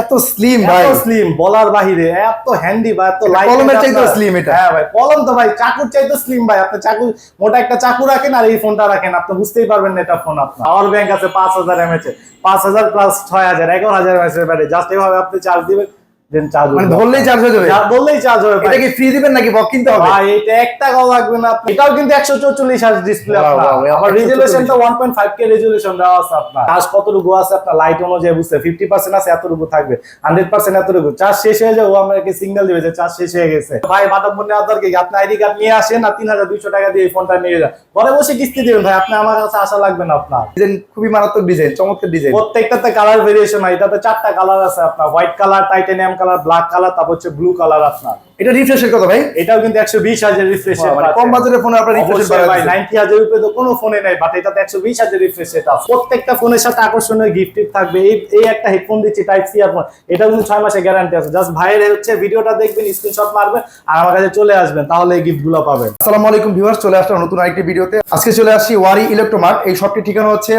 এত স্লিম ভাই। এত স্লিম বলার বাহিরে এত হ্যান্ডি বা এত লাইট কলমের চাইতে স্লিম এটা। হ্যাঁ ভাই কলম তো ভাই চাকুর চাইতে স্লিম ভাই। আপনি চাকু মোটা একটা চাকু রাখেন আর এই ফোনটা রাখেন। আপনি বুঝতেই পারবেন না এটা ফোন আপনার। পাওয়ার ব্যাংক আছে পাঁচ হাজার এমএচ পাঁচ হাজার প্লাস ছয় হাজার এগারো হাজার এমএচ এর ব্যাটারি জাস্ট এভাবে আপনি চার্জ দিবেন। দেন চার্জ মানে ধরলেই চার্জ হয়ে যাবে। বললেই চার্জ হবে এটা কি ফ্রি দিবেন নাকি? বক কিনতে হবে? ভাই এটা এক টাকাও লাগবে না। এটাও কিন্তু একশো চৌচল্লিশ হার্জ ডিসপ্লে আপনার। wow, wow, আমার 144 রেজুলেশনটা one point five K resolution দেওয়া আছে আপনার। চার্জ কতটুকু আছে আপনার? লাইট অনুযায়ী বুঝতে ফিফটি পার্সেন্ট আছে এতটুকু থাকবে। হান্ড্রেড পার্সেন্ট এতটুকু। চার্জ শেষ হয়ে যাবে। ও আমাকে সিগন্যাল দিবে যে চার্জ শেষ হয়ে গেছে। ভাই মাধবপুর নেওয়ার দরকার কি? আপনি আইডি কার্ড নিয়ে আসেন আর তিন হাজার দুইশো টাকা দিয়ে এই ফোনটা নিয়ে যান। ঘরে বসে কিস্তি দিবেন ভাই। আপনি আমার কাছে আসা লাগবে না আপনার। ডিজাইন খুবই মারাত্মক ডিজাইন চমৎকার ডিজাইন প্রত্যেকটাতে কালার ভেরিয়েশন হয়। এটাতে চারটা কালার আছে আপনার। White colour titanium colour black colour তারপর হচ্ছে ব্লু কালার আপনার। এটা রিফ্রেশের কত ভাই? এটাও কিন্তু একশো বিশ হাজার রিফ্রেশ মানে কম বাজারের ফোনে আপনার রিফ্রেশ ভাই 90 হাজার উপরে তো কোনো ফোনে নাই বাট এটাতে 120 হাজার রিফ্রেশ আছে প্রত্যেকটা ফোনের সাথে আকর্ষণীয় গিফট থাকবে। এই এই একটা হেডফোন দিচ্ছি টাইপ সি আপনার এটা কিন্তু 6 মাসের গ্যারান্টি আছে। জাস্ট ভাইয়ের হচ্ছে ভিডিওটা দেখবেন স্ক্রিনশট মারবেন আর আমার কাছে চলে আসবেন তাহলে এই গিফটগুলো পাবেন। আসসালামু আলাইকুম ভিউয়ার্স চলে আসলাম নতুন আরেকটি ভিডিওতে। আজকে চলে আসছি ওয়ারি ইলেকট্রোমার্ট। এই শপটির ঠিকানা হচ্ছে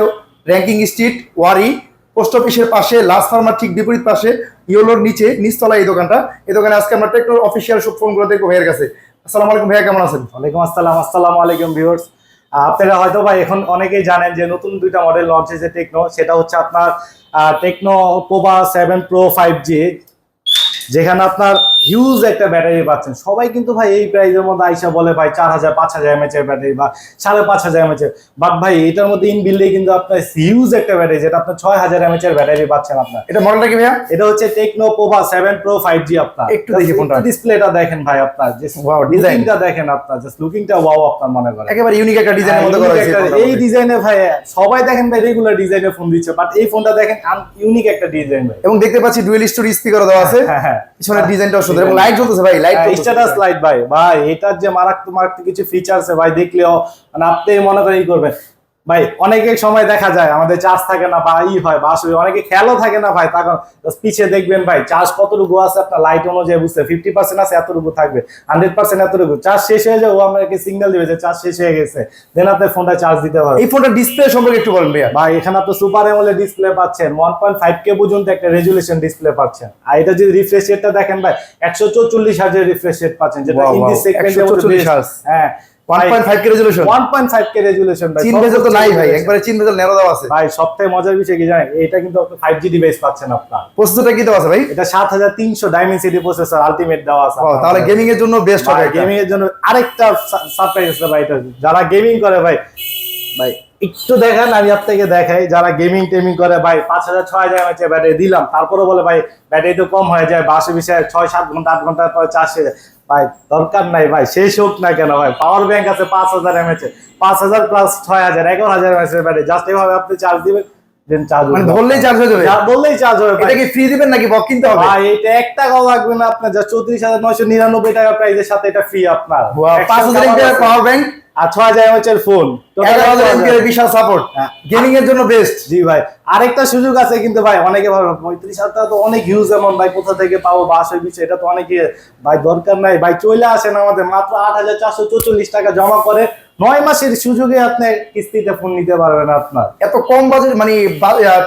র্যাঙ্কিং স্ট্রিট ওয়ারি পোস্ট অফিসের পাশে লাস্ট ফার্মার ঠিক বিপরীত পাশে। ইয়োলোর নিচে নিচতলা এই দোকানটা। এই দোকানে আজকে আমরা টেকনো অফিসিয়াল সব ফোনগুলো দেখব ভাইয়ের কাছে। আসসালামু আলাইকুম ভাইয়া, কেমন আছেন? ওয়ালাইকুম আসসালাম, আসসালামু আলাইকুম ভিউয়ার্স আপনারা হয়তো ভাই এখন অনেকেই জানেন যে নতুন দুইটা মডেল লঞ্চ হয়েছে টেকনো, সেটা হচ্ছে আপনার Tecno Pova seven pro five G যেখানে আপনার হিউজ একটা ব্যাটারি পাচ্ছেন। সবাই কিন্তু ভাই এই প্রাইজের মধ্যে আইসা বলে ভাই চার হাজার পাঁচ হাজার এমএচ এর ব্যাটারি বা সাড়ে পাঁচ হাজার এমএচ এর। বাট ভাই এটার মধ্যে ইন বিল্ডে কিন্তু আপনার হিউজ একটা ব্যাটারি যেটা আপনার ছয় হাজার এমএচ এর ব্যাটারি পাচ্ছেন আপনার। এটা মডেলটা কি ভাইয়া? এটা হচ্ছে Tecno Pova seven pro five G আপনার। একটু দেখি ফোনটা। ডিসপ্লেটা দেখেন ভাই আপনার। যে design। ডিজাইনটা দেখেন আপনার। জাস্ট লুকিংটা ওয়াও আপনার মনে করেন। একেবারে ইউনিক একটা ডিজাইনের মধ্যে করা হয়েছে হ্যাঁ, এই ডিজাইনে ভাই সবাই দেখেন ভাই রেগুলার ডিজাইনে ফোন দিচ্ছে। বাট এই ফোনটা দেখেন ইউনিক একটা ডিজাইন ভাই এবং দেখতে পাচ্ছি ডুয়েল স্টোরি স্পিকার দেওয়া আছে। হ্যাঁ হ্যাঁ। পিছনের ডিজাইনটাও সুন্দর এবং লাইট জ্বলতেছে ভাই লাইট স্ট্যাটাস লাইট ভাই। ভাই এটার যে মারাত্মক মারাত্মক কিছু ফিচার আছে ভাই দেখলেও মানে আপনি মনে করেন ই করবেন। ভাই অনেকে সময় দেখা যায় আমাদের চার্জ থাকে না বা ই হয় বা আসলে অনেকে খেয়ালও থাকে না ভাই তখন পিছিয়ে দেখবেন ভাই চার্জ কতটুকু আছে আপনার লাইট অনুযায়ী বুঝতে ফিফটি পার্সেন্ট আছে এতটুকু থাকবে হান্ড্রেড পার্সেন্ট এতটুকু চার্জ শেষ হয়ে যায় ও আমাকে সিগন্যাল দিবে যে চার্জ শেষ হয়ে গেছে দেন আপনি ফোনটা চার্জ দিতে পারবেন। এই ফোনটার ডিসপ্লে সম্পর্কে একটু বলেন ভাইয়া। ভাই এখানে আপনি সুপার এমোলে ডিসপ্লে পাচ্ছেন ওয়ান পয়েন্ট ফাইভ কে পর্যন্ত একটা রেজুলেশন ডিসপ্লে পাচ্ছেন। আর এটা যদি রিফ্রেশ রেটটা দেখেন ভাই একশো চৌচল্লিশ হাজার রিফ্রেশ রেট পাচ্ছেন যেটা wow, সেগমেন্টের 144 হ্যাঁ 1.5 K resolution one point five K resolution ভাই চিন ভেজেল তো নাই ভাই একবারে চিন ভেজেল নেরো দেওয়া আছে। ভাই সবথেকে মজার বিষয় কি জানেন? এটা কিন্তু আপনি ফাইভ ডিভাইস পাচ্ছেন আপনার। প্রসেসরটা কি দেওয়া আছে ভাই? এটা সাত হাজার তিনশো ডাইমেনসিটি প্রসেসর আলটিমেট দেওয়া আছে Wow, তাহলে গেমিং এর জন্য বেস্ট হবে গেমিং এর জন্য আরেকটা সারপ্রাইজ আছে ভাই এটা যারা গেমিং করে ভাই ভাই একটু দেখান আমি আপনাকে দেখাই যারা গেমিং টেমিং করে ভাই পাঁচ হাজার ছয় হাজার ব্যাটারি দিলাম তারপরে বলে ভাই ব্যাটারি তো কম হয়ে যায় বাসে বিষয়ে ছয় সাত ঘণ্টা আট ঘণ্টা পরে চার্জ হয়। ভাই দরকার নাই ভাই শেষ হোক না কেন ভাই। পাওয়ার ব্যাংক আছে পাঁচ হাজার এম এমএচ পাঁচ হাজার প্লাস ছয় হাজার এগারো হাজার এম এচ এর ব্যাটারি জাস্ট এইভাবে আপনি চার্জ দিবেন দেন চার্জ মানে ধরলেই চার্জ হয়ে যাবে। বললেই চার্জ হবে এটা কি ফ্রি দিবেন নাকি বক কিনতে হবে? ভাই এটা এক টাকাও লাগবে না আপনার। যা চৌত্রিশ হাজার নয়শো নিরানব্বই টাকা প্রাইসের সাথে এটা ফ্রি আপনার। পাঁচ হাজার পাওয়ার ব্যাংক আর ছয় হাজার এমএচ এর ফোন বিশাল সাপোর্ট হ্যাঁ। গেমিং এর জন্য বেস্ট জি ভাই। আরেকটা সুযোগ আছে কিন্তু ভাই অনেকে ভাবে পঁয়ত্রিশ হাজার তো অনেক হিউজ এমন ভাই কোথা থেকে পাবো বা আসে বিষয়? এটা তো অনেকে ভাই দরকার নাই। ভাই চলে আসেন আমাদের মাত্র আট হাজার চারশো চৌচল্লিশ টাকা জমা করে। নয় মাসের সুযোগে আপনি কিস্তিতে ফোন নিতে পারবেন আপনার। এত কম বাজেট মানে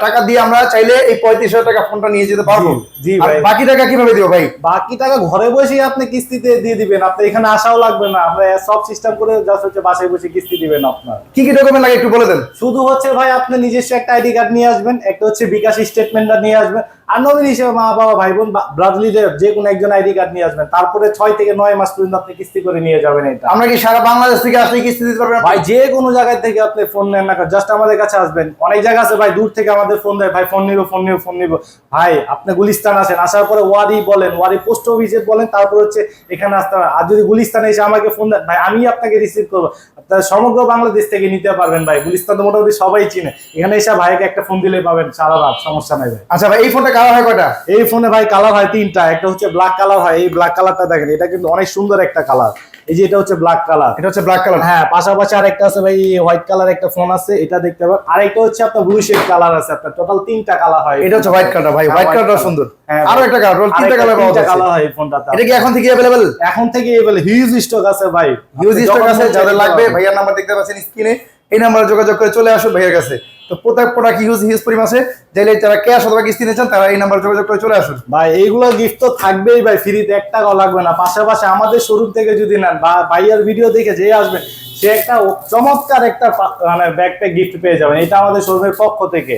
টাকা দিয়ে আমরা চাইলে এই পঁয়ত্রিশ হাজার টাকা ফোনটা নিয়ে যেতে পারব। জি, ভাই। বাকি টাকা কীভাবে দিব ভাই? বাকি টাকা ঘরে বসে আপনি কিস্তিতে দিয়ে দিবেন আপনি এখানে আসাও লাগবে না। আমরা সব সিস্টেম করে জাস্ট হচ্ছে বাসায় বসে কিস্তি দিবেন আপনার। কি কি ডকুমেন্ট লাগে একটু বলে দেন। শুধু হচ্ছে ভাই আপনি নিজস্ব একটা আইডি কার্ড নিয়ে আসবেন একটা হচ্ছে বিকাশ স্টেটমেন্টটা নিয়ে আসবেন। আর নমিনি হিসেবে মা বাবা ভাই বোন ব্রাদলিদের যে কোনো একজন আইডি কার্ড নিয়ে আসবেন। তারপরে ছয় থেকে নয় মাস পর্যন্ত আপনি কিস্তি করে নিয়ে যাবেন এটা। আমরা কি সারা বাংলাদেশ থেকে আসলে কিস্তি দিতে পারবেন? ভাই যে কোনো জায়গায় থেকে আপনি ফোন নেন না জাস্ট আমাদের কাছে আসবেন। অনেক জায়গা আছে ভাই দূর থেকে আমাদের ফোন দেয় ভাই ফোন নিব ফোন নিব ফোন নিব। ভাই আপনি গুলিস্তান আসেন আসার পরে ওয়ারি বলেন ওয়ারি পোস্ট অফিসে বলেন তারপর হচ্ছে এখানে আসতে হবে। আর যদি গুলিস্তানে এসে আমাকে ফোন দেন ভাই আমি আপনাকে রিসিভ করব। আপনার সমগ্র বাংলাদেশ থেকে নিতে পারবেন ভাই গুলিস্তান তো মোটামুটি সবাই চিনে। এখানে এসে ভাইকে একটা ফোন দিলে পাবেন সারা রাত সমস্যা নাই ভাই। আচ্ছা ভাই এই ফোনটা কালার হয় কয়টা এই ফোনে ভাই কালার হয় তিনটা একটা হচ্ছে ব্ল্যাক কালার হয় এই ব্ল্যাক কালারটা দেখেন এটা কিন্তু অনেক সুন্দর একটা কালার এই যে এটা হচ্ছে ব্ল্যাক কালার এটা হচ্ছে ব্ল্যাক কালার হ্যাঁ পাশাপাশি আরেকটা আছে ভাই হোয়াইট কালার একটা ফোন আছে এটা দেখতে পাবেন আরেকটা হচ্ছে আপনার ব্লু শেড কালার আছে আপনার টোটাল তিনটা কালার হয় এটা হচ্ছে হোয়াইট কালার ভাই হ্যাঁ, হোয়াইট white কালারটা color। সুন্দর হ্যাঁ, আরো একটা কালার তিনটা আরেকটা কালার পাওয়া তিনটা যাচ্ছে কালার হয় এই ফোনটাতে এটা কি এখন থেকে अवेलेबल এখন থেকে এবেল হিউজ স্টক আছে ভাই হিউজ আপনি স্টক যখন আছে মন চায় যাদের নিতে লাগবে পারবেন। ভাইয়ার নাম্বার দেখতে পাচ্ছেন স্ক্রিনে এই নাম্বারে যোগাযোগ করে চলে আসুন ভাইয়ের কাছে। তো প্রত্যেক প্রোডাক্ট ইউজ হিউজ পরিমাণ আছে। চাইলে যারা ক্যাশ অথবা কিস্তি নিয়েছেন তারা এই নাম্বারে যোগাযোগ করে চলে আসুন। ভাই এইগুলো গিফট তো থাকবেই ভাই ফ্রিতে এক টাকাও লাগবে না। পাশাপাশি আমাদের শোরুম থেকে যদি নেন বা ভাইয়ার ভিডিও দেখে যে আসবে সে একটা চমৎকার একটা মানে ব্যাকপ্যাক গিফট পেয়ে যাবেন। এটা আমাদের শোরুমের পক্ষ থেকে।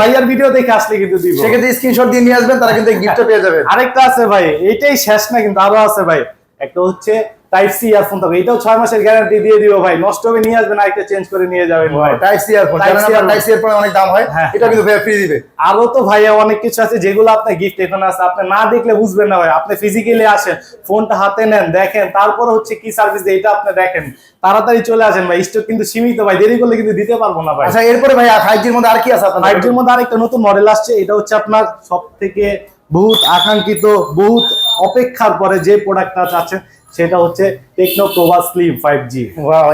ভাইয়ার ভিডিও দেখে আসলে কিন্তু দিব। সেক্ষেত্রে স্ক্রিনশট দিয়ে নিয়ে আসবেন তারা কিন্তু গিফটটা পেয়ে যাবেন। আরেকটা আছে ভাই এইটাই শেষ না কিন্তু আরও আছে ভাই। একটা হচ্ছে টাইপ সি ইয়ারফোন থাকবে। এটাও ছয় মাসের গ্যারান্টি দিয়ে দিব ভাই। নষ্ট হবে নিয়ে আসবেন আরেকটা চেঞ্জ করে নিয়ে যাবেন। ভাই type C earphone. Type C earphone অনেক দাম হয় হ্যাঁ। এটা কিন্তু ফ্রি দিবে। আরও তো ভাইয়া অনেক কিছু আছে যেগুলো আপনার গিফট এখানে আছে। আপনি না দেখলে বুঝবেন না ভাই। আপনি ফিজিক্যালি আসেন ফোনটা হাতে নেন দেখেন। তারপর হচ্ছে কি সার্ভিস দেয় এটা আপনি দেখেন। তাড়াতাড়ি চলে আসেন ভাই স্টক কিন্তু সীমিত ভাই। দেরি করলে কিন্তু দিতে পারব না ভাই। আচ্ছা এরপরে ভাইয়া ফাইভ জির মধ্যে আর কি আছে ফাইভ জির মধ্যে আরেকটা নতুন মডেল আসছে। এটা হচ্ছে আপনার সব থেকে বহুত আকাঙ্ক্ষিত বহুত অপেক্ষার পরে যে প্রোডাক্টটা চাচ্ছেন সেটা হচ্ছে Tecno Pova slim five G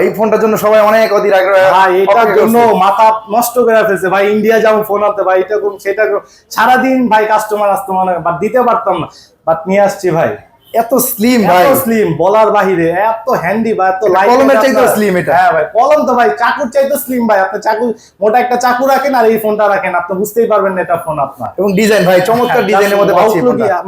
এই ফোনটার জন্য সবাই অনেক অধীর আগ্রহ এটার জন্য মাথা নষ্ট করে ফেলছে। ভাই ইন্ডিয়া যেমন ফোন আনতে ভাই এটা করুন সেটা করুন সারাদিন ভাই কাস্টমার আসতো মানে দিতে পারতাম না। বাট নিয়ে আসছি ভাই। এত স্লিম ভাই। এত স্লিম বলার বাহিরে এত হ্যান্ডি বা এত light কলমের আপনার- slim এটা। হ্যাঁ ভাই কলম তো ভাই চাকুর চাইতে স্লিম ভাই। আপনি চাকু মোটা একটা চাকু রাখেন আর এই ফোনটা রাখেন আপনি বুঝতেই পারবেন না এটা ফোন আপনার। এবং ডিজাইন ভাই চমৎকার ডিজাইনের মধ্যে পাচ্ছি।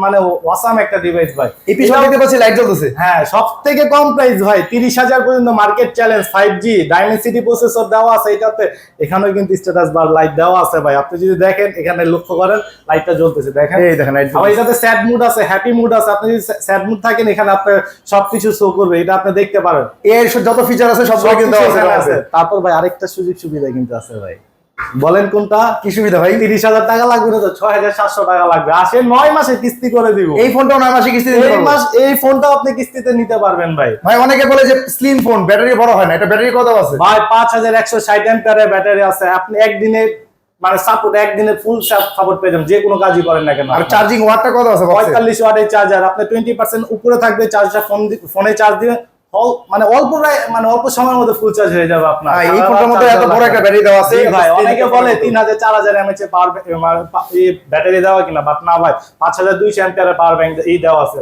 মানে ওয়াসাম একটা ডিভাইস ভাই। এই পিছনে দেখতে পাচ্ছি লাইট জ্বলতেছে। হ্যাঁ সব থেকে কম প্রাইস ভাই তিরিশ হাজার পর্যন্ত market challenge five G Dimensity processor দেওয়া আছে এটাতে। এখানেও কিন্তু স্ট্যাটাস বার লাইট দেওয়া আছে ভাই। আপনি যদি দেখেন এখানে লক্ষ্য করেন লাইটটা জ্বলতেছে দেখেন। এই দেখেন লাইট এটাতে স্যাড মুড আছে হ্যাপি মুড আছে। আপনি যদি স্যাড মুড থাকেন এখানে আপনার সবকিছু শো করবে এটা আপনি দেখতে পারেন। এর যত ফিচার আছে সবগুলো কিন্তু আছে। তারপর ভাই আরেকটা সুযোগ সুবিধা কিন্তু আছে ভাই। বলেন কোনটা? কি সুবিধা ভাই? তিরিশ হাজার টাকা লাগবে না তো? ছয় হাজার সাতশো টাকা লাগবে। আসে নয় মাসে কিস্তি করে দিব। এই ফোনটাও নয় মাসে কিস্তি এই মাস এই ফোনটাও আপনি কিস্তিতে নিতে পারবেন ভাই। ভাই অনেকে বলে যে স্লিম ফোন ব্যাটারি বড় হয় না। এটা ব্যাটারি কত আছে। ভাই পাঁচ হাজার একশো ষাট অ্যাম্পিয়ারের ব্যাটারি আছে। আপনি একদিনে মানে সাপোর্ট একদিনে ফুল সাপোর্ট পেয়ে যাবেন যে কোনো কাজই করেন না কেন আর চার্জিং ওয়াটটা কত আছে box এ? পঁয়তাল্লিশ ওয়াটের চার্জার আপনি টোয়েন্টি পার্সেন্ট উপরে থাকবে চার্জটা ফোন ফোনে চার্জ দিবে হল- মানে অল্প মানে অল্প সময়ের মধ্যে ফুল চার্জ হয়ে যাবে আপনার। হ্যাঁ, এই ফোনটার মধ্যে এত বড় একটা ব্যাটারি দেওয়া আছে। ভাই অনেকে বলে একটা তিন হাজার চার হাজার এমএচ পাওয়ার ব্যাটারি দেওয়া কিনা বাট না ভাই পাঁচ হাজার দুইশো অ্যাম্পিয়ারের পাওয়ার ব্যাংক এই দেওয়া আছে।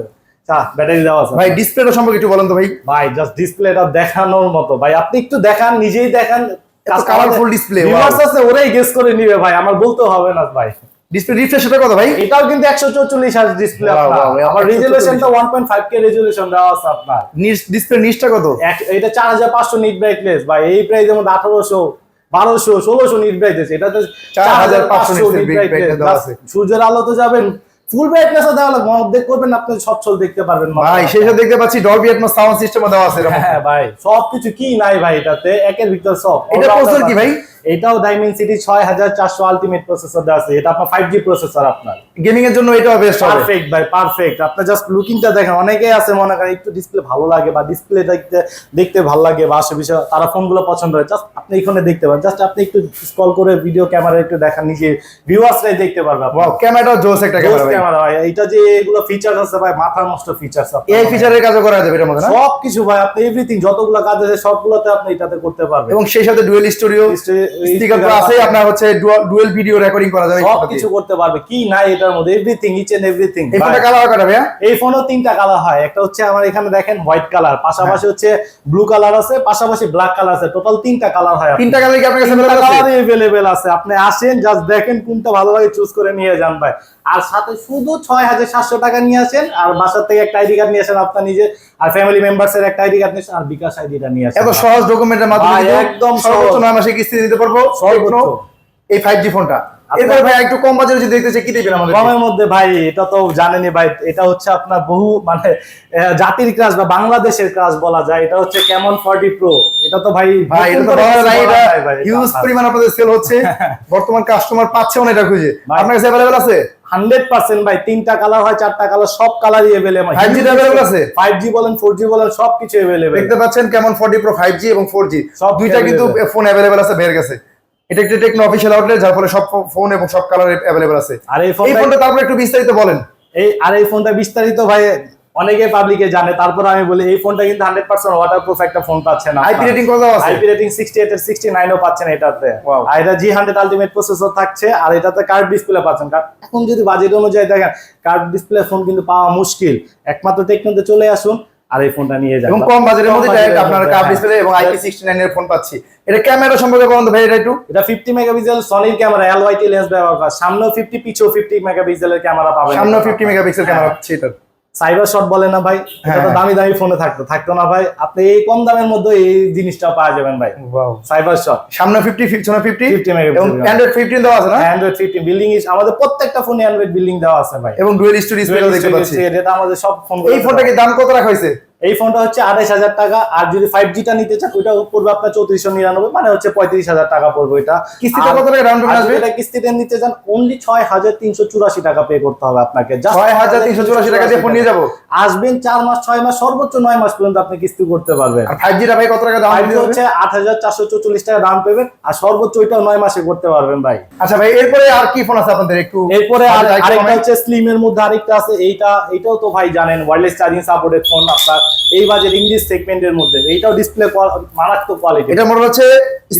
ব্যাটারি দেওয়া আছে। ভাই ডিসপ্লেটা সম্পর্কে একটু বলেন তো ভাই। ভাই জাস্ট ডিসপ্লেটা দেখানোর মতো। ভাই আপনি একটু দেখান নিজেই দেখান কালারফুল ডিসপ্লে Viewers আছে ওরাই গেস করে নিবে ভাই আমার বলতে হবে না ভাই। ডিসপ্লে রিফ্রেশ এটা কত ভাই? এটাও কিন্তু একশো চৌচল্লিশ হাজার ডিসপ্লে আপনার। আমার 144 ফাইভ কে রেজুলেশন দেওয়া আছে আপনার। ডিসপ্লে নিচটা কত? এটা চার হাজার পাঁচশো নিট ব্রাইটনেস ভাই এই প্রাইসের মধ্যে আঠারোশো বারোশো ষোলোশো nit brightness 4500 nit nit brightness, brightness দেওয়া আছে। সূর্যের আলো তো যাবেন ফুল ব্রাইটনেসও দেওয়া লাগবে অর্ধেক করবেন আপনি সচ্ছল দেখতে পারবেন ভাই সেই সাথে দেখতে পাচ্ছি ডলবি অ্যাটমস সাউন্ড সিস্টেমও দেওয়া আছে হ্যাঁ ভাই। সবকিছু কি নাই ভাই এটাতে? একের ভিতর সব। এটা প্রসেসর কি ভাই? এটাও ডাইমেনসিটি ছয় হাজার চারশো আলটিমেট প্রসেসর আছে। এটা আপনার ফাইভ জি প্রসেসর আপনার। গেমিং এর জন্য এটা বেস্ট পারফেক্ট ভাই পারফেক্ট আপনি জাস্ট লুকিংটা দেখেন অনেকেই আছে মনে করেন একটু ডিসপ্লে ভালো লাগে বা ডিসপ্লে দেখতে দেখতে ভালো লাগে বা আশে বিষয় তারা ফোনগুলো পছন্দ হয় জাস্ট আপনি এখানে দেখতে পারেন। জাস্ট আপনি একটু স্ক্রল করে ভিডিও ক্যামেরা একটু দেখান নিজে ভিউয়ার্সরাই দেখতে পারবে আপনার। ওয়াও ক্যামেরাটাও জোস একটা ক্যামেরা ভাই। ক্যামেরা ভাই। এটা যে এগুলো ফিচার্স আছে ভাই মাথার নষ্ট ফিচার্স এই ফিচারের কাজও করা যাবে এটার মধ্যে না? সব কিছু ভাই আপনি এভরিথিং যতগুলো কাজ আছে সবগুলোতে আপনি এটাতে করতে পারবেন। এবং সেই সাথে ডুয়েল স্টুডিও স্পিকার তো আপনার হচ্ছে ডুয়েল ভিডিও রেকর্ডিং করা যাবে সব কিছু করতে পারবে। কি নাই এটার মধ্যে? এভরিথিং ইচ এন্ড এভরিথিং এই ফোনটা কালার কাটা ভাইয়া? এই ফোনও তিনটা কালার হয়। একটা হচ্ছে আমার এখানে দেখেন হোয়াইট কালার পাশাপাশি হচ্ছে ব্লু কালার আছে পাশাপাশি ব্ল্যাক কালার আছে। টোটাল তিনটা কালার হয় তিনটা কালার কি আপনার কাছে আছে? আপনি আসেন জাস্ট দেখেন কোনটা ভালো লাগে চুজ করে নিয়ে যান ভাই। আর সাথে শুধু ছয় হাজার সাতশো টাকা নিয়ে আসেন আর বাসার থেকে একটা আইডি কার্ড নিয়ে আসেন আপনার নিজে আর ফ্যামিলি মেম্বার্স এর একটা আইডি কার্ড নিয়ে আসেন আর বিকাশ আইডিটা নিয়ে আসেন এত সহজ ডকুমেন্টের মাধ্যমে একদম সর্বোচ্চ নয় মাসে কিস্তি দিতে পারব সর্বোচ্চ। এই ফাইভ জি ফোনটা আপনার- ভাই একটু কম বাজারে যদি দেখতে চাই কি দিবেন আমাদের কমের মধ্যে ভাই এটা তো জানেনই ভাই এটা হচ্ছে আপনার বহু মানে জাতির বা বাংলাদেশের বলা যায়। এটা হচ্ছে কেমন ফর্টি প্রো এটা তো ভাই ভাই এটা তো এটা হিউজ। পরিমাণ আপনাদের সেল হচ্ছে। বর্তমান কাস্টমার পাচ্ছে না এটা খুঁজে আপনার কাছে আছে? হান্ড্রেড পার্সেন্ট ভাই তিনটা কালার হয় চারটা কালার সব কালারই এভেলেবল 5G টা available আছে? ফাইভ জি বলেন ফোর জি বলেন সবকিছু এভেলেবেল দেখতে পাচ্ছেন কেমন ফোর্টি প্রো ফাইভ জি এবং ফোর জি সব দুইটা কিন্তু ফোন অ্যাভেলেবেল আছে বের গেছে। এটা একটা টেকনো অফিসিয়াল আউটলেট যার ফলে সব ফোন এবং সব কালার অ্যাভেলেবেল আছে। আর এই ফোনটা তারপরে একটু বিস্তারিত বলেন। এই আর এই ফোনটা বিস্তারিত ভাই অনেকে পাবলিকে জানে তারপর আমি বলি এই ফোনটা কিন্তু হান্ড্রেড পার্সেন্ট ওয়াটার প্রুফ একটা ফোন পাচ্ছেন আইপি রেটিং কত আছে? আইপি রেটিং সিক্সটি এইট এর সিক্সটি নাইনও পাচ্ছেন এটাতে. আর এটা জি হান্ড্রেড আলটিমেট প্রসেসর থাকছে আর এটাতে কার্ড ডিসপ্লে পাচ্ছেন। এখন যদি বাজেট অনুযায়ী দেখেন কার্ড ডিসপ্লে ফোন কিন্তু পাওয়া মুশকিল। একমাত্র টেকনোতে চলে আসুন আর এই ফোনটা নিয়ে যান। এবং কম বাজেটের মধ্যে ডাইরেক্ট আপনার কাপ হ্যাঁ। ডিসপ্লে এবং আইপি সিক্সটি এর ফোন পাচ্ছি। এটা ক্যামেরা সম্পর্কে বলুন তো ভাই এটা একটু। এটা ফিফটি মেগাপিক্সেল সনির ক্যামেরা এলওয়াইটি লেন্স ব্যবহার করা। সামনেও ফিফটি পিছেও ফিফটি মেগাপিক্সেলের ক্যামেরা পাবেন। সামনে ফিফটি মেগাপিক্সেল ক্যামেরা হ্যাঁ। পাচ্ছি এটা। সাইবার শট বলে না ভাই এটা তো হ্যাঁ। দামি দামি ফোনে থাকতো। থাকতো না ভাই। আপনি এই কম দামের মধ্যে এই জিনিসটা পাওয়া যাবেন ভাই। সাইবার শট সামনে ফিফটি পিছনে ফিফটি 50 মেগাপিক্সেল এবং। অ্যান্ড্রয়েড ফিফটিন দেওয়া আছে না? অ্যান্ড্রয়েড ফিফটিন বিল্ডিং ইজ আমাদের প্রত্যেকটা ফোনে অ্যান্ড্রয়েড বিল্ডিং দেওয়া আছে ভাই। এবং ডুয়েল স্টোরেজ দেখতে পাচ্ছি। এটা আমাদের সব ফোন এই ফোনটাকে দাম কত রাখা হয়েছে? এই ফোনটা হচ্ছে আঠাশ হাজার টাকা। আর যদি ফাইভ জিটা নিতে চান ওইটা পড়বে আপনার চৌত্রিশশো নিরানব্বই মানে হচ্ছে পঁয়ত্রিশ হাজার টাকা পড়বে এটা। কিস্তিতে কত টাকা ডাউন পেমেন্ট আসবে? এটা কিস্তিতে নিতে চান অনলি ছয় হাজার তিনশো চুরাশি টাকা পে করতে হবে আপনাকে। ছয় হাজার তিনশো চুরাশি টাকা দিয়ে ফোন নিয়ে যাব? আসবেন চার মাস ছয় মাস সর্বোচ্চ নয় মাস পর্যন্ত আপনি কিস্তি করতে পারবেন। ফাইভ জিটা ভাই কত টাকা দাম হচ্ছে আট হাজার চারশো চৌচল্লিশ টাকা দাম পেবেন আর সর্বোচ্চ ওইটাও নয় মাসে করতে পারবেন ভাই। আচ্ছা ভাই এরপরে আর কি ফোন আছে আপনাদের একটু? এরপরে আর- আরেকটা হচ্ছে স্লিম এর মধ্যে আরেকটা আছে এইটা এইটাও তো ভাই জানেন ওয়্যারলেস চার্জিং সাপোর্টেড ফোন আপনার এই বাজেট ইংলিশ সেগমেন্টের মধ্যে। এইটাও ডিসপ্লে মারাত্মক কোয়ালিটি এটা মনে হচ্ছে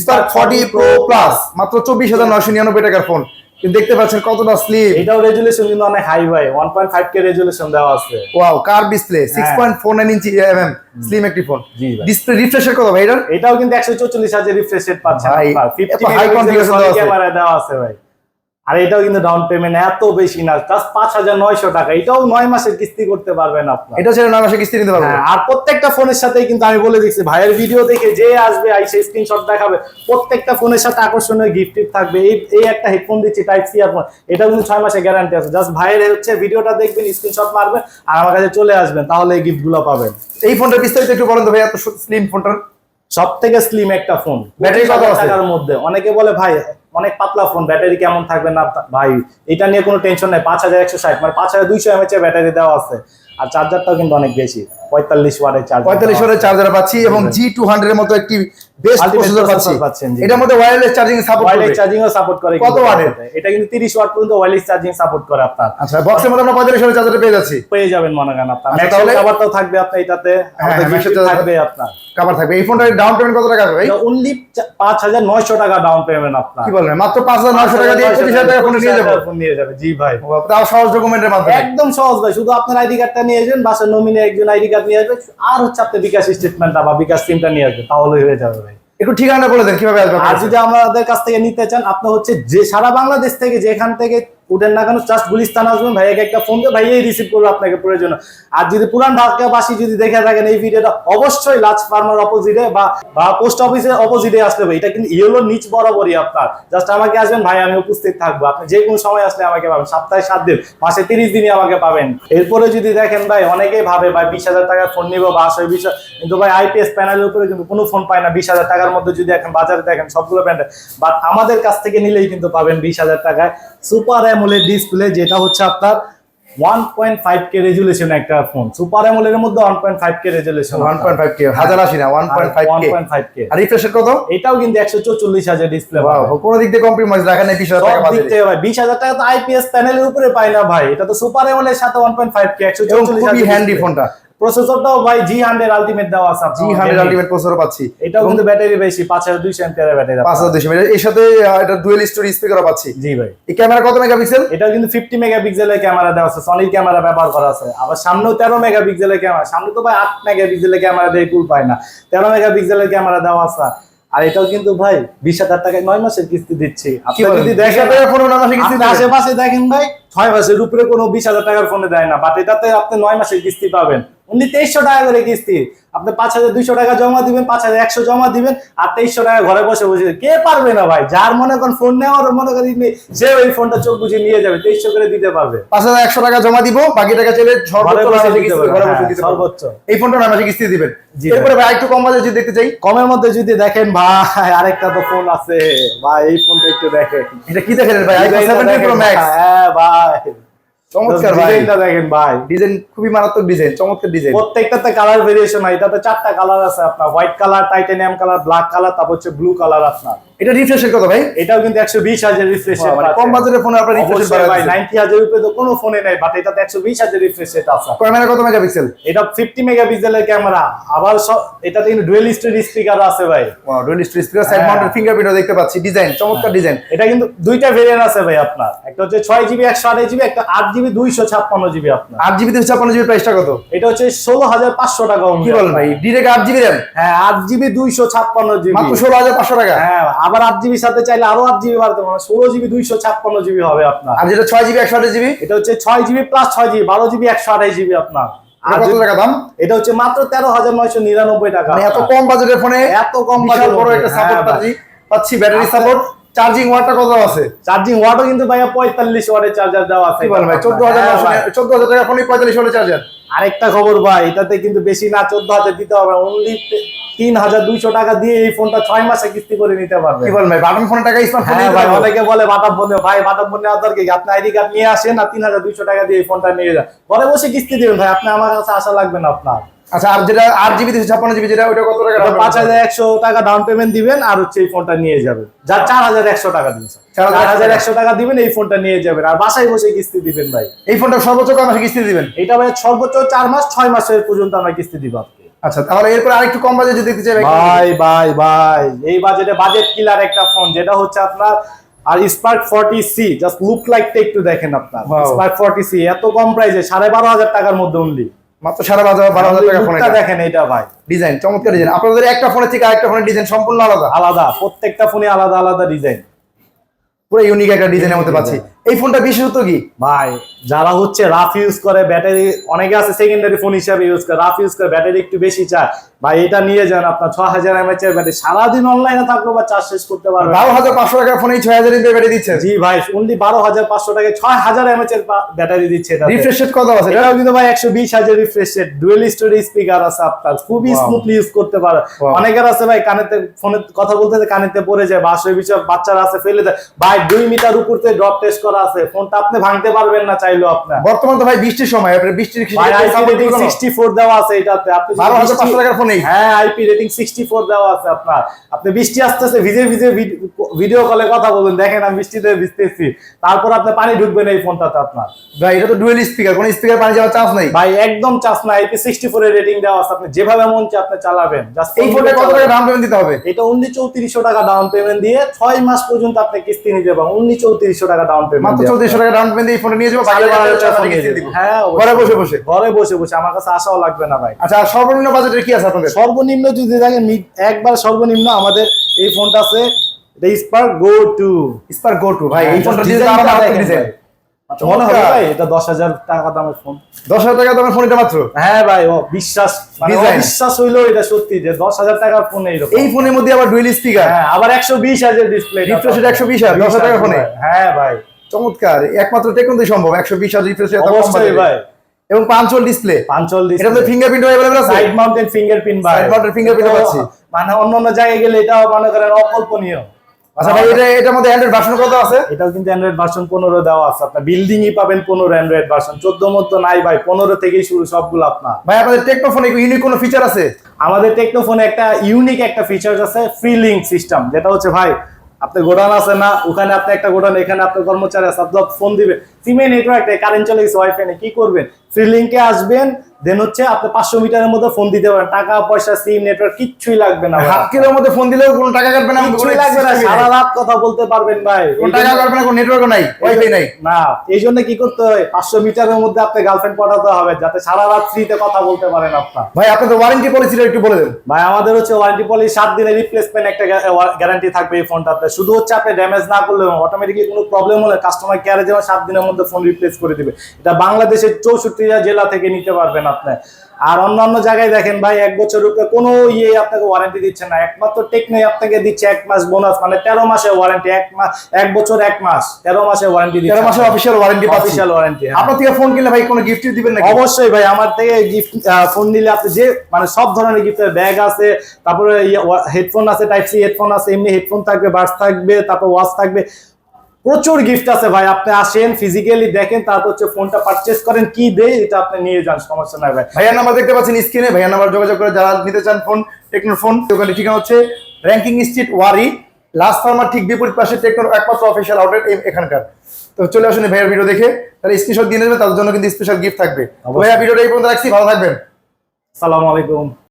স্পার্ক ফর্টি প্রো প্লাস মাত্র চব্বিশ হাজার নয়শো নিরানব্বই টাকার ফোন কিন্তু দেখতে পাচ্ছেন কতটা স্লিম এটাও রেজুলেশন কিন্তু অনেক হাই ভাই। One point five K resolution দেওয়া আছে। ওয়াও কার ডিসপ্লে সিক্স হ্যাঁ। Point four nine inch MM slim একটি ফোন জি ভাই। ডিসপ্লে রিফ্রেশের কত ভাই এটাও কিন্তু একশো চৌচল্লিশ হাজার রিফ্রেশ রেট পাচ্ছেন ভাই, ফিফটি এত high configuration দেওয়া আছে। ক্যামেরা দেওয়া আছে ভাই। আর এটাও কিন্তু ডাউন পেমেন্ট এত বেশি না জাস্ট পাঁচ হাজার নয়শো টাকা। এটাও নয় মাসের কিস্তি করতে পারবেন আপনার। এটা ছেড়ে নয় মাসে কিস্তি নিতে পারব। হ্যাঁ, আর প্রত্যেকটা ফোনের সাথেই কিন্তু আমি বলে দিচ্ছি ভাইয়ের ভিডিও দেখে যে আসবে আইসে স্ক্রিনশট দেখাবে। প্রত্যেকটা ফোনের সাথে আকর্ষণীয় গিফট থাকবে। এই এই একটা হেডফোন দিচ্ছি টাইপ সি আর এটা কিন্তু ছয় মাসের গ্যারান্টি আছে। জাস্ট ভাইয়ের হচ্ছে ভিডিওটা দেখবেন স্ক্রিনশট মারবেন আর আমার কাছে চলে আসবেন তাহলে এই গিফটগুলো পাবেন। এই ফোনটার বিস্তারিত একটু বলেন তো ভাই এত স্লিম ফোনটার সব থেকে স্লিম একটা ফোন ব্যাটারি কত আছে? টাকার মধ্যে। অনেকে বলে ভাই অনেক পাতলা ফোন ব্যাটারি কেমন থাকবে না ভাই এটা নিয়ে কোনো টেনশন নাই পাঁচ হাজার একশো ষাট মানে পাঁচ হাজার দুইশো এমএচ এর ব্যাটারি দেওয়া আছে। আর চার্জারটাও কিন্তু অনেক বেশি পঁয়তাল্লিশ ওয়াটের চার্জার পঁয়তাল্লিশ ওয়াটের চার্জার পাচ্ছি এবং জি টু হান্ড্রেড মতো একটি বেস্ট প্রসেসর পাচ্ছেন, এটার মধ্যে wireless charging support wireless charging support করে কত ওয়াটের? এটা কিন্তু 30 ওয়াট পর্যন্ত চার্জিং সাপোর্ট করে আপনার। আচ্ছা বক্সের মধ্যে আমরা চার্জার পেয়ে যাচ্ছি। পেয়ে যাবেন মনে করেন আপনার। আচ্ছা, তাহলে- কভারটাও থাকবে আপনার এটাতে। হ্যাঁ, আমাদের charger থাকবে আপনার। কাভার থাকবে। এই ফোনটার ডাউন পেমেন্ট কত টাকা ভাই? অনলি পাঁচ হাজার নয়শো টাকা ডাউন পেমেন্ট আপনার। কি মাত্র পাঁচ হাজার নয়শো টাকা দিয়ে টাকা ফোন নিয়ে যাব। ফোন নিয়ে যাবে। জি ভাই। তাও সহজ ডকুমেন্টের মাধ্যমে। একদম সহজ ভাই। শুধু আপনার আইডি কার্ডটা নিয়ে আসবেন বাসার নমিনি একজন আইডি কার্ড নিয়ে আসবেন আর হচ্ছে আপনি বিকাশ স্টেটমেন্টটা বা বিকাশ সিমটা নিয়ে আসবেন তাহলে হয়ে যাবে ভাই। একটু ঠিকানা বলে দেন কীভাবে আসবে আর যদি আমাদের কাছ থেকে নিতে চান আপনি হচ্ছে যে সারা বাংলাদেশ থেকে যেখান থেকে উঠেন না কেন জাস্ট গুলিস্তান আসবেন? ভাই একটা ফোন দিয়ে ভাই এই রিসিভ করবে আপনাকে প্রয়োজন। আর যদি পুরান ঢাকাবাসী যদি দেখে থাকেন এই ভিডিওটা, অবশ্যই লাজ ফার্মার অপোজিটে বা পোস্ট অফিসের অপোজিটে আসলে ভাই, এটা কিন্তু ইয়েলো নিচ বরাবরই আপনার। জাস্ট আমাকে আসবেন, ভাই, আমি উপস্থিত থাকব। আপনি যে কোনো সময় আসলে আমাকে পাবেন। সপ্তাহে সাত দিন, মাসে তিরিশ দিনই আমাকে পাবেন। এরপরে যদি দেখেন ভাই, অনেকেই ভাবে ভাই, বিশ হাজার টাকার ফোন নিবো বা আসলে বিশ কিন্তু ভাই আইপিএস প্যানেলের উপরে কিন্তু কোনো ফোন পায় না। বিশ হাজার টাকার মধ্যে যদি এখন বাজারে দেখেন, সবগুলো ব্র্যান্ডের বাট আমাদের কাছ থেকে নিলেই কিন্তু পাবেন বিশ হাজার টাকায়। সুপার অ্যামোলেড ডিসপ্লে যেটা হচ্ছে আপনার one point five K resolution একটা ফোন সুপার অ্যামোলেড এর মধ্যে one point five K resolution one point five K হাজার আশি না one point five one point five K আর রিফ্রেশ কত? এটাও কিন্তু একশো চৌচল্লিশ হাজার ডিসপ্লে কোনো দিক থেকে কম্প্রোমাইজ রাখা নেই বিশ হাজার টাকা সব দিক থেকে ভাই বিশ হাজার টাকা তো আইপিএস প্যানেলের উপরে পাই না ভাই। এটা তো সুপার অ্যামোলেড সাথে ওয়ান পয়েন্ট ফাইভ কে একশো এবং চৌচল্লিশ খুবই হ্যান্ডি ফোনটা প্রসেসরটাও ভাই জি হান্ড্রেড আলটিমেট দেওয়া আছে জি হান্ড্রেড। আলটিমেট প্রসেসর পাচ্ছি। এটাও কিন্তু ব্যাটারি বেশি পাঁচ হাজার দুইশো এমপিয়ারের ব্যাটারি পাঁচ হাজার দুইশো এর সাথে এটা ডুয়েল স্টোরি স্পিকারও পাচ্ছি। জি ভাই। এই ক্যামেরা কত মেগাপিক্সেল এটাও কিন্তু ফিফটি মেগাপিক্সেলের ক্যামেরা দেওয়া আছে। সনির ক্যামেরা ব্যবহার করা আছে। আবার সামনেও তেরো মেগাপিক্সেলের ক্যামেরা সামনে তো ভাই আট মেগাপিক্সেলের ক্যামেরা দিয়ে কুল পায় না। তেরো মেগাপিক্সেলের ক্যামেরা দেওয়া আছে। আর এটাও কিন্তু ভাই বিশ হাজার টাকায় নয় মাসের কিস্তি দিচ্ছি। আপনি যদি দেখেন? আশেপাশে দেখেন ভাই ছয় মাসের উপরে কোনো বিশ হাজার টাকার ফোনে দেয় না। বাট এটাতে আপনি নয় মাসের কিস্তি পাবেন। উনি তেইশশো টাকা করে কিস্তি। আপনি পাঁচ হাজার দুইশো টাকা জমা দিবেন পাঁচ হাজার একশো জমা দিবেন আর তেইশশো টাকা ঘরে বসে বসে কে পারবে না ভাই? যার মনে করেন ফোন নেওয়ার মনে করেন সে ওই ফোনটা চোখ বুঝিয়ে নিয়ে যাবে তেইশশো করে দিতে পারবে। পাঁচ হাজার একশো টাকা জমা দিব বাকি টাকা চলে সর্বোচ্চ হ্যাঁ, এই ফোনটা নয় মাসে কিস্তি দিবেন। এরপরে ভাই একটু কম বাজে যদি দেখতে চাই। কমের মধ্যে যদি দেখেন ভাই আরেকটা তো ফোন আছে। ভাই এই ফোনটা একটু দেখেন। এটা কি দেখেন ভাই? আইফোন সেভেন্টিন প্রো ম্যাক্স হ্যাঁ ভাই। চমৎকার ডিজাইনটা দেখেন ভাই। ডিজাইন খুবই মারাত্মক ডিজাইন চমৎকার ডিজাইন প্রত্যেকটাতে কালার ভেরিয়েশন হয় এটাতে চারটা কালার আছে আপনার white colour titanium colour black colour তারপর হচ্ছে ব্লু কালার আপনার। এটা রিফ্রেশের কত ভাই। এটাও কিন্তু একশো বিশ হাজার রিফ্রেশ মানে কম বাজেটের ফোনে আপনার রিফ্রেশ ভাই নাইনটি হাজার উপরে তো কোনো ফোনে নেই বাট এটাতে একশো বিশ হাজার রিফ্রেশ রেট আছে। ক্যামেরা কত মেগাপিক্সেল এটা ফিফটি মেগাপিক্সেলের ক্যামেরা। আবার এটাতে কিন্তু ডুয়েল স্টোরি স্পিকার আছে ভাই। ওয়াও ডুয়াল স্পিকার সাইড হ্যাঁ। মাউন্টেড ফিঙ্গারপ্রিন্টও দেখতে পাচ্ছি ডিজাইন চমৎকার ডিজাইন এটা কিন্তু দুইটা ভেরিয়েন্ট আছে ভাই আপনার। একটা হচ্ছে ছয় জিবি একশো আঠাশ জিবি একটা আট জিবি দুইশো ছাপ্পান্ন জিবি আপনার। আট জিবি দুশো ছাপ্পান্ন জিবি প্রাইসটা কত? এটা হচ্ছে ষোলো হাজার পাঁচশো টাকা only কি বলেন ভাই? ডিরেক্ট আট জিবি র্যাম হ্যাঁ আট জিবি দুইশো ছাপ্পান্ন জিবি মাত্র ষোলো হাজার পাঁচশো টাকা? হ্যাঁ আবার আট জিবি সাথে চাইলে আরও আট জিবি বাড়তে মানে ষোলো জিবি দুইশো ছাপ্পান্ন জিবি হবে আপনার। আর যেটা ছয় জিবি একশো আঠাশ জিবি এটা হচ্ছে ছয় জিবি প্লাস ছয় জিবি বারো জিবি একশো আঠাশ জিবি আপনার। আর কত টাকা দাম? এটা হচ্ছে মাত্র তেরো হাজার নয়শো নিরানব্বই টাকা। মানে এত কম বাজেটের ফোনে এত কম বাজেট বড় একটা হ্যাঁ সাপোর্ট পাচ্ছি পাচ্ছি ব্যাটারি। সাপোর্ট চার্জিং ওয়াটটা কত আছে? চার্জিং ওয়াটও কিন্তু ভাইয়া পঁয়তাল্লিশ ওয়াটের চার্জার দেওয়া আছে ভাই চোদ্দ হাজার। চোদ্দ হাজার টাকা ফোনে পঁয়তাল্লিশ হলে চার্জার আরেকটা খবর ভাই এটাতে কিন্তু বেশি না চোদ্দ হাজার দিতে হবে। অনলি তিন হাজার দুইশো টাকা দিয়ে এই ফোনটা ছয় মাসে কিস্তি করে নিতে পারবে। কি ভাই বাটন ফোনের টাকা স্মার্টফোন ভাই অনেকে বলে বাটাম ফোনে ভাই বাটাম ফোনে আপনার কি? আপনি আইডি কার্ড নিয়ে আসেন আর তিন হাজার দুইশো টাকা দিয়ে এই ফোনটা নিয়ে যান। ঘরে বসে কিস্তি দিবেন ভাই আপনি আমার কাছে আশা লাগবে না আপনার। আচ্ছা আর যেটা আট জিবি দুশো ছাপ্পান্ন জিবি যেটা ওটা কত টাকা পাঁচ হাজার একশো টাকা ডাউন পেমেন্ট দিবেন আর হচ্ছে এই ফোনটা নিয়ে যাবেন। চার হাজার একশো টাকা দিন চার হাজার একশো টাকা। দিবেন এই ফোনটা নিয়ে যাবেন। আর বাসায় বসে কিস্তি দিবেন ভাই। এই ফোনটা সর্বোচ্চ কয় মাসে কিস্তি দিবেন? এটা ভাই সর্বোচ্চ চার মাস ছয় মাসের পর্যন্ত আমরা কিস্তি দিব আপনি আচ্ছা তাহলে এরপর আরেকটু কম বাজেট যদি দেখতে চাই ভাই, ভাই ভাই ভাই এই বাজেটে বাজেট কিলার একটা ফোন যেটা হচ্ছে আপনার আর Spark forty C just look লাইকটা একটু দেখেন আপনার. স্পার্ক ফর্টি সি এত কম প্রাইসে সাড়ে বারো হাজার টাকার মধ্যে অনলি মাত্র বারো হাজার বারো হাজার টাকা ফোনে দেখেন এটা ভাই। ডিজাইন চমৎকার ডিজাইন আপনাদের একটা ফোনের থেকে আরেকটা ফোনের ডিজাইন সম্পূর্ণ আলাদা। আলাদা প্রত্যেকটা ফোনে আলাদা আলাদা ডিজাইন পুরো ইউনিক একটা ডিজাইনের মধ্যে পাচ্ছি। এই ফোনটা বিশেষত কি? ভাই যারা হচ্ছে রাফ ইউজ করে ব্যাটারি অনেকে আছে সেকেন্ডারি ফোন হিসাবে ইউজ করে রাফ ইউজ করে ব্যাটারি একটু বেশি চায়। ভাই এটা নিয়ে যান আপনার ছ হাজার এমএচ এর ব্যাটারি সারাদিন অনলাইনে থাকল বা চার্জ শেষ করতে পারবে বারো হাজার পাঁচশো টাকার ফোনে ছয় হাজার এমপি ব্যাটারি দিচ্ছে জি ভাই অনলি বারো হাজার পাঁচশো টাকায় ছয় হাজার এমএচ এর ব্যাটারি দিচ্ছে। রিফ্রেশ রেট কত আছে? এটাও কিন্তু ভাই একশো বিশ হাজার refresh rate dual stereo speaker আছে আপনার। খুবই স্মুথলি ইউজ করতে পারে। অনেকের আছে ভাই কানেতে ফোনে কথা বলতে বলতে কানেতে পড়ে যায় বা আসলে বিষয় বাচ্চারা আছে ফেলে দেয় ভাই দুই মিটার উপর থেকে ড্রপ টেস্ট করা আছে ফোনটা আপনি ভাঙতে পারবেন না চাইলেও আপনার। বর্তমান তো ভাই বৃষ্টির সময় আপনার বৃষ্টির? সিক্সটি ফোর দেওয়া আছে এটাতে। আপনি বারো হাজার পাঁচশো টাকার ফোনেই। হ্যাঁ আইপি রেটিং সিক্সটি ফোর দেওয়া আছে আপনার। আপনি বৃষ্টি আসতেছে ভিজে ভিজে ভিডিও কলে কথা বলবেন দেখেন আমি বৃষ্টিতে ভিজতেছি। তারপর আপনি পানি ঢুকবেন এই ফোনটাতে আপনার। ভাই এটা তো ডুয়েল স্পিকার কোন স্পিকার পানি যাওয়ার চান্স নাই। ভাই একদম চাষ না। আইপি সিক্সটি ফোর এর রেটিং দেওয়া আছে। আপনি যেভাবে মন চায় আপনি চালাবেন। Just এই ফোনটা কত টাকা দাম পেমেন্ট দিতে হবে? এটা উনিশ চৌত্রিশশো টাকা ডাউন পেমেন্ট দিয়ে ছয় মাস পর্যন্ত আপনি কিস্তি নিতে পারেন উনিশ চৌত্রিশশো টাকা ডাউন পেমেন্ট মাত্র চৌত্রিশশো টাকা ডাউন পেমেন্ট এই ফোনটা নিয়ে যাব বাকি হাজার হ্যাঁ ঘরে বসে বসে। ঘরে বসে বসে আমার কাছে আসাও লাগবে না ভাই। আচ্ছা সর্বনিম্ন বাজেটের কি আছে আপনাদের? সর্বনিম্ন যদি দেখেন একবার সর্বনিম্ন আমাদের এই ফোনটা আছে Spark go two Spark go two ভাই এই ফোনটা ডিজাইন ভাই। আচ্ছা, মনে হবে ভাই এটা দশ হাজার টাকা দামের ফোন দশ হাজার টাকা দামের ফোন এটা মাত্র? হ্যাঁ ভাই ও বিশ্বাস মানে বিশ্বাস হইল এটা সত্যি যে দশ হাজার টাকার ফোন এইরকম এই ফোনের মধ্যে আবার ডুয়েল স্পিকার হ্যাঁ আবার একশো বিশ হাজার ডিসপ্লে rate 120 হাজার, 10 টাকার ফোনে। হ্যাঁ ভাই। চমৎকার একমাত্র টেকনোতে সম্ভব একশো বিশ হাজার রিফ্রেশ অবশ্যই ভাই। এবং পাঁচল ডিসপ্লে পাঞ্চল এটা মধ্যে ফিঙ্গারপ্রিন্ট অ্যাভেলেবল আছে? সাইড মাউন্টেন ফিঙ্গারপ্রিন্ট ভাই। Mounted fingerprint তো পাচ্ছি। মানে অন্য অন্য জায়গায় গেলে এটাও মনে করেন অকল্পনীয়। আচ্ছা ভাই এটা এটার মধ্যে অ্যান্ড্রয়েড ভার্সন কত আছে? এটাও কিন্তু অ্যান্ড্রয়েড ভার্সন পনেরো দেওয়া আছে। আপনার বিল্ডিং ই পাবেন পনেরো অ্যান্ড্রয়েড ভার্সন চোদ্দ মতো নাই ভাই পনেরো থেকেই শুরু সবগুলো আপনার। ভাই আপনাদের টেকনো ফোনে ইউনিক কোনো ফিচার আছে? আমাদের টেকনোফোনে একটা ইউনিক একটা ফিচার আছে ফ্রি লিঙ্ক সিস্টেম যেটা হচ্ছে ভাই আপনি গোডাউন আছে না, ওখানে আপনি একটা গোডাউন, এখানে আপনার কর্মচারী আছে আপনার ফোন দিবে সিমে নেটওয়ার্ক কারেন্ট চলে গেছে ওয়াইফাই কি করবেন? ফ্রি লিঙ্কে আসবেন দেন হচ্ছে আপনি পাঁচশো মিটারের মধ্যে ফোন দিতে পারেন। টাকা পয়সা সিম নেটওয়ার্ক কিচ্ছুই লাগবে না। হাত কিলোর মধ্যে ফোন দিলেও কোনো টাকা কাটবে না কিচ্ছুই লাগবে না সারা রাত কথা বলতে পারবেন ভাই। কোনো টাকা কাটবে না কোনো নেটওয়ার্কও নাই ওয়াইফাই নাই। না এই জন্য কি করতে হয় পাঁচশো মিটারের মধ্যে আপনি গার্লফ্রেন্ড পাঠাতে হবে যাতে সারা রাত ফ্রিতে কথা বলতে পারেন আপনার। ভাই আপনাদের ওয়ারেন্টি পলিসিটা একটু বলে দেন। ভাই আমাদের হচ্ছে ওয়ারেন্টি পলিসি সাত দিনের রিপ্লেসমেন্ট একটা গ্যারান্টি থাকবে এই ফোনটাতে শুধু হচ্ছে আপনি ড্যামেজ না করলে অটোমেটিকলি কোনো প্রবলেম হলে কাস্টমার কেয়ারে যেন সাত দিনের মধ্যে ফোন রিপ্লেস করে দিবে। এটা বাংলাদেশের চৌষট্টি জেলা থেকে নিতে পারবেন আপনি আর অন্যান্য জায়গায় দেখেন ভাই এক বছর উপরে কোনো ইয়ে আপনাকে ওয়ারেন্টি দিচ্ছে না। একমাত্র টেকনোই আপনাকে দিচ্ছে এক মাস বোনাস মানে তেরো মাসের ওয়ারেন্টি এক মাস এক বছর এক মাস তেরো মাসের ওয়ারেন্টি তেরো মাসের অফিসিয়াল ওয়ারেন্টি অফিসিয়াল ওয়ারেন্টি আপনার থেকে ফোন কিনলে ভাই কোনো গিফট দিবেন নাকি? অবশ্যই ভাই আমার থেকে গিফট ফোন নিলে আপনি যে মানে সব ধরনের গিফটের ব্যাগ আছে তারপরে হেডফোন আছে টাইপ সি হেডফোন আছে এমনি হেডফোন থাকবে বাস থাকবে তারপর ওয়াচ থাকবে। প্রচুর গিফট আছে ভাই আপনি আসেন ফিজিক্যালি দেখেন তারপর হচ্ছে ফোনটা পারচেস করেন কি দেয় এটা আপনি নিয়ে যান সমস্যা নাই ভাই। ভাইয়ার নাম্বার দেখতে পাচ্ছেন স্ক্রিনে ভাইয়ার নাম্বার যোগাযোগ করে যারা নিতে চান ফোন টেকনোর ফোন দোকানের ঠিকানা হচ্ছে Rankin street Wari last farmer ঠিক বিপরীত পাশে টেকনোর একমাত্র অফিসিয়াল আউটলেট এখানকার। তো চলে আসুন ভাইয়ার ভিডিও দেখে তাহলে স্ক্রিনশট দিয়ে নেবেন তাদের জন্য কিন্তু স্পেশাল গিফট থাকবে। ভাইয়া ভিডিওটা এই পর্যন্ত রাখছি ভালো থাকবেন। সালামু আলাইকুম।